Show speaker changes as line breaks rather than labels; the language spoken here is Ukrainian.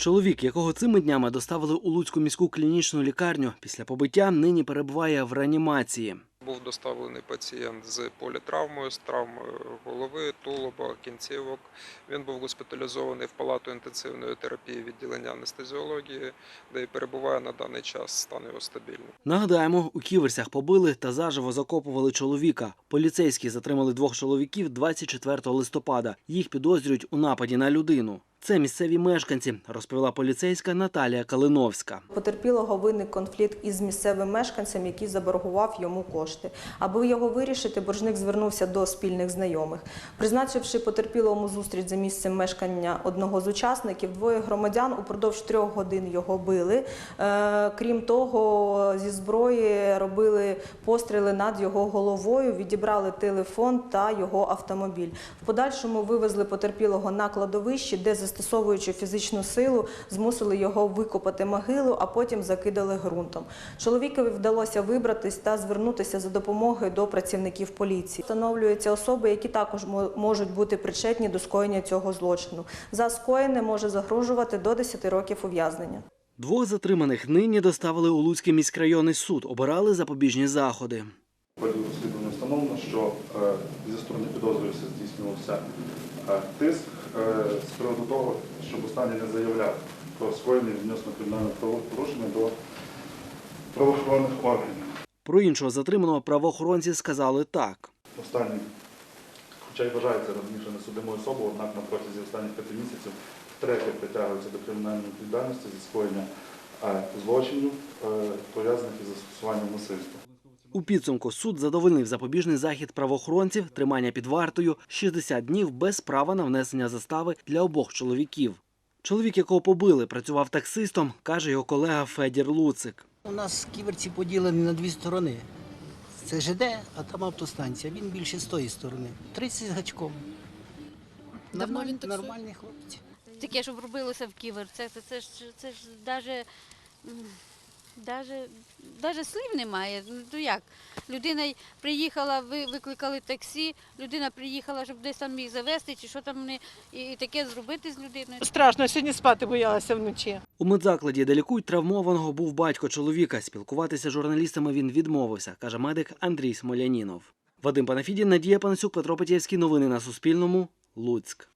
Чоловік, якого цими днями доставили у Луцьку міську клінічну лікарню, після побиття нині перебуває в реанімації.
Був доставлений пацієнт з політравмою, з травмою голови, тулуба, кінцівок. Він був госпіталізований в палату інтенсивної терапії відділення анестезіології, де і перебуває на даний час стан його стабільний.
Нагадаємо, у ківерсях побили та заживо закопували чоловіка. Поліцейські затримали двох чоловіків 24 листопада. Їх підозрюють у нападі на людину. Це місцеві мешканці, розповіла поліцейська Наталія Калиновська.
Потерпілого виник конфлікт із місцевим мешканцем, який заборгував йому кошти. Аби його вирішити, боржник звернувся до спільних знайомих. Призначивши потерпілому зустріч за місцем мешкання одного з учасників, двоє громадян упродовж трьох годин його били. Е, Крім того, зі зброї робили постріли над його головою, відібрали телефон та його автомобіль. В подальшому вивезли потерпілого на кладовище, де застосовуючи фізичну силу, змусили його викопати могилу, а потім закидали ґрунтом. Чоловікові вдалося вибратись та звернутися за допомогою до працівників поліції. Встановлюються особи, які також можуть бути причетні до скоєння цього злочину. За скоєне може загрожувати до 10 років ув'язнення.
Двох затриманих нині доставили у Луцький міськрайонний суд, обирали запобіжні заходи.
Встановлено, що е, зі сторони підозрювався здійснювався е, тиск е, з приводу того, щоб останній не заявляв про скоєння відносно кримінального правопорушення до правоохоронних органів.
Про іншого затриманого правоохоронці сказали так.
Останній, хоча й вважається раніше несудимою особою, однак на протязі останніх п'яти місяців втретє притягується до кримінальної відповідальності зі скоєння злочинів, пов'язаних із застосуванням насильства.
У підсумку суд задовольнив запобіжний захід правоохоронців, тримання під вартою 60 днів без права на внесення застави для обох чоловіків. Чоловік, якого побили, працював таксистом, каже його колега Федір Луцик.
У нас ківерці поділені на дві сторони. Це ЖД, а там автостанція. Він більше з тої сторони. 30 з гачком.
Давно він таксує?
Нормальний хлопець.
Таке, щоб робилося в ківер, це, це, це, ж, це ж м, даже, даже слів немає. Ну то як? Людина приїхала, ви викликали таксі, людина приїхала, щоб десь там їх завести, чи що там вони, і, і таке зробити з людиною.
Страшно, сьогодні спати боялася вночі.
У медзакладі, де лікують травмованого, був батько чоловіка. Спілкуватися з журналістами він відмовився, каже медик Андрій Смолянінов. Вадим Панафідін, Надія Панасюк, Петро Петєвський. Новини на Суспільному. Луцьк.